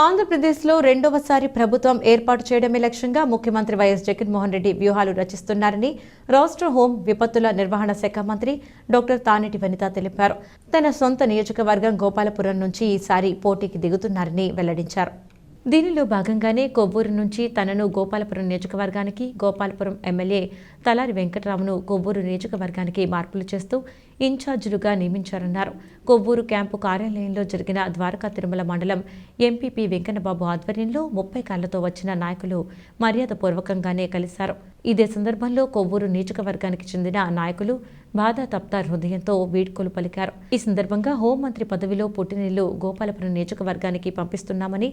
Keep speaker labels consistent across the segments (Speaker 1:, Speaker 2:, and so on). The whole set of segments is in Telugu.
Speaker 1: ఆంధ్రప్రదేశ్లో రెండవసారి ప్రభుత్వం ఏర్పాటు చేయడమే లక్ష్యంగా ముఖ్యమంత్రి వైఎస్ జగన్మోహన్ రెడ్డి వ్యూహాలు రచిస్తున్నారని రాష్ట్ర హోం విపత్తుల నిర్వహణ శాఖ మంత్రి డాక్టర్ తానేటి వనిత తెలిపారు. తన సొంత నియోజకవర్గం గోపాలపురం నుంచి ఈసారి పోటీకి దిగుతున్నారని వెల్లడించారు. దీనిలో భాగంగానే కొవ్వూరు నుంచి తనను గోపాలపురం నియోజకవర్గానికి గోపాలపురం ఎమ్మెల్యే తలారి వెంకటరావును కొవ్వూరు నియోజకవర్గానికి మార్పులు చేస్తూ ఇన్ఛార్జీలుగా నియమించారన్నారు. కొవ్వూరు క్యాంపు కార్యాలయంలో జరిగిన ద్వారకా తిరుమల మండలం ఎంపీపీ వెంకన్నబాబు ఆధ్వర్యంలో ముప్పై కాళ్ళతో వచ్చిన నాయకులు మర్యాదపూర్వకంగానే కలిశారు. ఇదే సందర్భంలో కొవ్వూరు నియోజకవర్గానికి చెందిన నాయకులు బాధాతప్త హృదయంతో వీడ్కోలు పలికారు. ఈ సందర్భంగా హోంమంత్రి పదవిలో పుట్టినిల్లు గోపాలపురం నియోజకవర్గానికి పంపిస్తున్నామని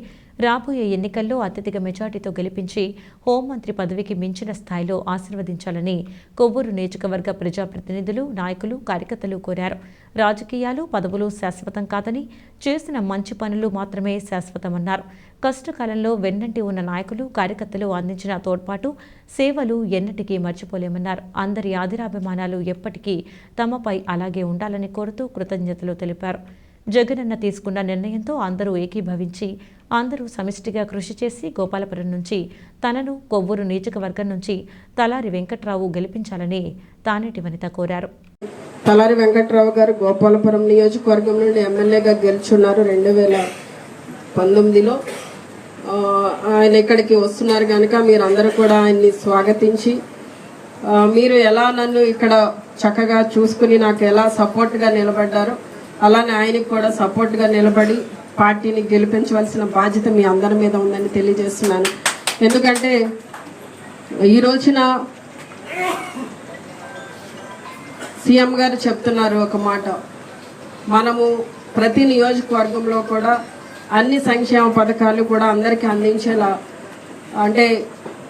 Speaker 1: రాబోయే ఎన్నికల్లో అత్యధిక మెజార్టీతో గెలిపించి హోంమంత్రి పదవికి మించిన స్థాయిలో ఆశీర్వదించాలని కొవ్వూరు నియోజకవర్గ ప్రజాప్రతినిధులు నాయకులు కార్యకర్తలు కోరారు. రాజకీయాలు పదవులు శాశ్వతం కాదని చేసిన మంచి పనులు మాత్రమే శాశ్వతమన్నారు. కష్టకాలంలో వెన్నంటి ఉన్న నాయకులు కార్యకర్తలు అందించిన తోడ్పాటు సేవలు ఎన్నటికీ మర్చిపోలేమన్నారు. అందరి ఆదిరాభిమానాలు ఎప్పటికీ తమపై అలాగే ఉండాలని కోరుతూ కృతజ్ఞతలు తెలిపారు. జగనన్న తీసుకున్న నిర్ణయంతో అందరూ ఏకీభవించి అందరూ సమిష్టిగా కృషి చేసి గోపాలపురం నుంచి తనను కొవ్వూరు నియోజకవర్గం నుంచి తలారి వెంకట్రావు గెలిపించాలని తానేటి వనిత కోరారు.
Speaker 2: తలారి వెంకట్రావు గారు గోపాలపురం నియోజకవర్గం నుండి ఎమ్మెల్యేగా గెలుచున్నారు. రెండు వేల పంతొమ్మిదిలో ఆయన ఇక్కడికి వస్తున్నారు కనుక మీరు అందరూ కూడా ఆయన్ని స్వాగతించి మీరు ఎలా నన్ను ఇక్కడ చక్కగా చూసుకుని నాకు ఎలా సపోర్ట్గా నిలబడ్డారో అలానే ఆయనకి కూడా సపోర్ట్గా నిలబడి పార్టీని గెలిపించవలసిన బాధ్యత మీ అందరి మీద ఉందని తెలియజేస్తున్నాను. ఎందుకంటే ఈ రోజున సీఎం గారు చెప్తున్నారు ఒక మాట. మనము ప్రతి నియోజకవర్గంలో కూడా అన్ని సంక్షేమ పథకాలు కూడా అందరికీ అందించేలా అంటే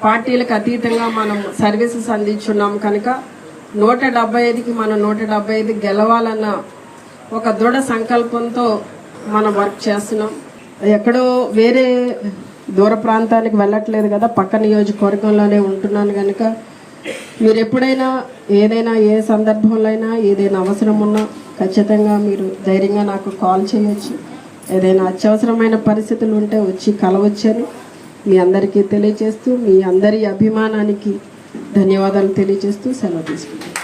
Speaker 2: పార్టీలకు అతీతంగా మనం సర్వీసెస్ అందించున్నాం కనుక నూట డెబ్బై ఐదుకి మనం నూట డెబ్బై ఐదు గెలవాలన్న ఒక దృఢ సంకల్పంతో మనం వర్క్ చేస్తున్నాం. ఎక్కడో వేరే దూర ప్రాంతానికి వెళ్ళట్లేదు కదా పక్క నియోజకవర్గంలోనే ఉంటున్నాను కనుక మీరు ఎప్పుడైనా ఏదైనా ఏ సందర్భంలో అయినా ఏదైనా అవసరం ఉన్నా ఖచ్చితంగా మీరు ధైర్యంగా నాకు కాల్ చేయొచ్చు. ఏదైనా అత్యవసరమైన పరిస్థితులు ఉంటే వచ్చి కలవచ్చని. మీ అందరికీ తెలియజేస్తూ మీ అందరి అభిమానానికి ధన్యవాదాలు తెలియజేస్తూ సెలవు తీసుకుంటాను